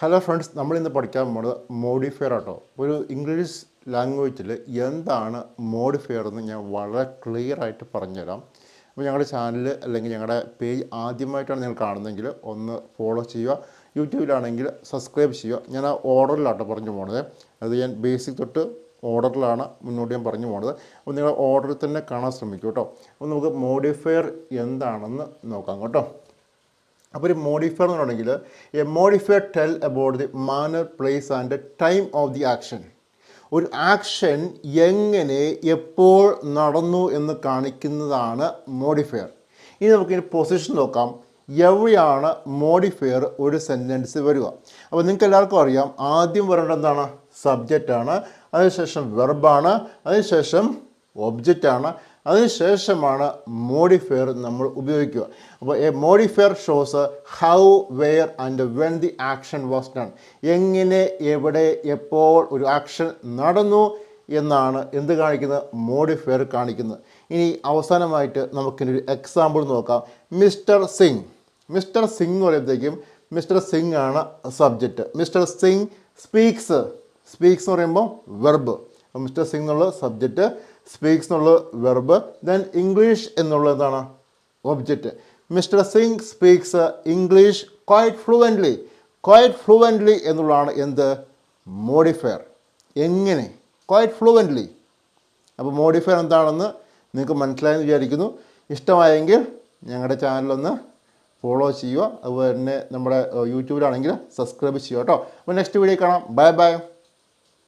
Hello friends നമ്മളിന്ന് പഠിക്കാൻ പോകുന്നത് മോഡിഫയർ ആട്ടോ. ഒരു ഇംഗ്ലീഷ് ലാംഗ്വേജിൽ എന്താണ് മോഡിഫയർ എന്ന് ഞാൻ വളരെ ക്ലിയർ ആയിട്ട് പറഞ്ഞുതരാം. അപ്പോൾ ഞങ്ങളുടെ ചാനൽ അല്ലെങ്കിൽ ഞങ്ങളുടെ പേജ് ആദ്യമായിട്ടാണ് നിങ്ങൾ കാണുന്നതെങ്കിൽ ഒന്ന് ഫോളോ ചെയ്യുക. യൂട്യൂബിലാണെങ്കിൽ സബ്സ്ക്രൈബ് ചെയ്യുക. ഞാൻ ആ ഓർഡറിലാട്ടോ പറഞ്ഞു പോണത്. അത് ഞാൻ ബേസിക് തൊട്ട് ഓർഡറിലാണ് മുന്നോട്ട് ഞാൻ പറഞ്ഞു പോണത്. അപ്പോൾ നിങ്ങൾ ഓർഡറിൽ തന്നെ കാണാൻ ശ്രമിക്കും കേട്ടോ. അപ്പോൾ നമുക്ക് മോഡിഫയർ എന്താണെന്ന് നോക്കാം കേട്ടോ. അപ്പോൾ ഒരു മോഡിഫയർ എന്ന് പറഞ്ഞെങ്കിൽ a modifier tell about the manner place and time of the action ഒരു ആക്ഷൻ എങ്ങനെ എപ്പോൾ നടന്നു എന്ന് കാണിക്കുന്നതാണ് മോഡിഫയർ ഇനി നമുക്കിനി പൊസിഷൻ നോക്കാം. എവിടെയാണ് മോഡിഫയർ ഒരു സെന്റൻസ് വരിക? അപ്പോൾ നിങ്ങൾക്ക് എല്ലാവർക്കും അറിയാം ആദ്യം വരേണ്ടത് എന്താണ്? സബ്ജക്റ്റാണ് അതിനുശേഷം വെർബാണ് അതിനുശേഷം ഒബ്ജക്റ്റാണ് അതിനുശേഷമാണ് മോഡിഫയർ നമ്മൾ ഉപയോഗിക്കുക. അപ്പോൾ a modifier shows how where and when the action was done എങ്ങനെ എവിടെ എപ്പോൾ ഒരു ആക്ഷൻ നടന്നു എന്നാണ് എന്ത് കാണിക്കുന്നത്? മോഡിഫയർ കാണിക്കുന്നത്. ഇനി അവസാനമായിട്ട് നമുക്കിനി ഒരു എക്സാമ്പിൾ നോക്കാം. മിസ്റ്റർ സിംഗ് മിസ്റ്റർ സിംഗ് എന്ന് പറയുമ്പോഴത്തേക്കും മിസ്റ്റർ സിംഗ് ആണ് subject mister Singh speaks speaks എന്ന് പറയുമ്പോൾ വെർബ് മിസ്റ്റർ സിംഗ് എന്നുള്ള സബ്ജക്റ്റ് സ്പീക്സ് എന്നുള്ള വെർബ് ദെൻ ഇംഗ്ലീഷ് എന്നുള്ളതാണ് object mister Singh speaks English quite fluently quite fluently എന്നുള്ളതാണ് എന്ത്? മോഡിഫയർ എങ്ങനെ? ക്വൈറ്റ് ഫ്ലുവന്റ്ലി അപ്പോൾ മോഡിഫയർ എന്താണെന്ന് നിങ്ങൾക്ക് മനസ്സിലായെന്ന് വിചാരിക്കുന്നു. ഇഷ്ടമായെങ്കിൽ ഞങ്ങളുടെ ചാനലൊന്ന് ഫോളോ ചെയ്യുക. അതുപോലെ തന്നെ നമ്മുടെ യൂട്യൂബിലാണെങ്കിൽ സബ്സ്ക്രൈബ് ചെയ്യുക കേട്ടോ അപ്പോൾ നെക്സ്റ്റ് വീഡിയോ കാണാം. Bye bye